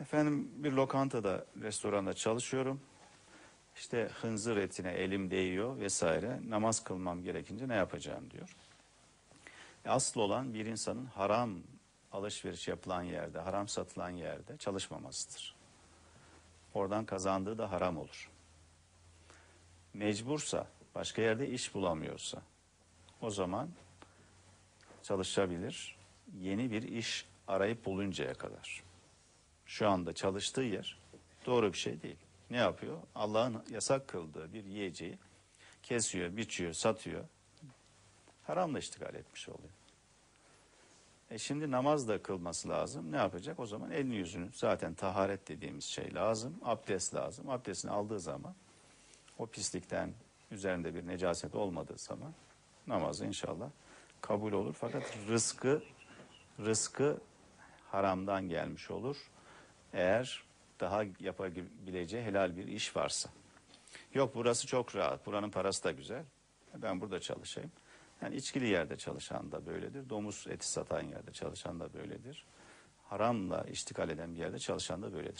Efendim bir lokantada, restoranda çalışıyorum. İşte hınzır etine elim değiyor vesaire. Namaz kılmam gerekince ne yapacağım diyor. E, Asıl olan bir insanın haram alışveriş yapılan yerde, haram satılan yerde çalışmamasıdır. Oradan kazandığı da haram olur. Mecbursa, başka yerde iş bulamıyorsa o zaman çalışabilir. Yeni bir iş arayıp buluncaya kadar. Şu anda çalıştığı yer doğru bir şey değil. Ne yapıyor? Allah'ın yasak kıldığı bir yiyeceği kesiyor, biçiyor, satıyor. Haramla iştigal etmiş oluyor. E şimdi namaz da kılması lazım. Ne yapacak? O zaman elini yüzünü zaten taharet dediğimiz şey lazım. Abdest lazım. Abdestini aldığı zaman o pislikten üzerinde bir necaset olmadığı zaman namazı inşallah kabul olur. Fakat rızkı rızkı haramdan gelmiş olur. Eğer daha yapabileceği helal bir iş varsa. Yok burası çok rahat. Buranın parası da güzel. Ben burada çalışayım. Yani içkili yerde çalışan da böyledir. Domuz eti satan yerde çalışan da böyledir. Haramla iştikal eden bir yerde çalışan da böyledir.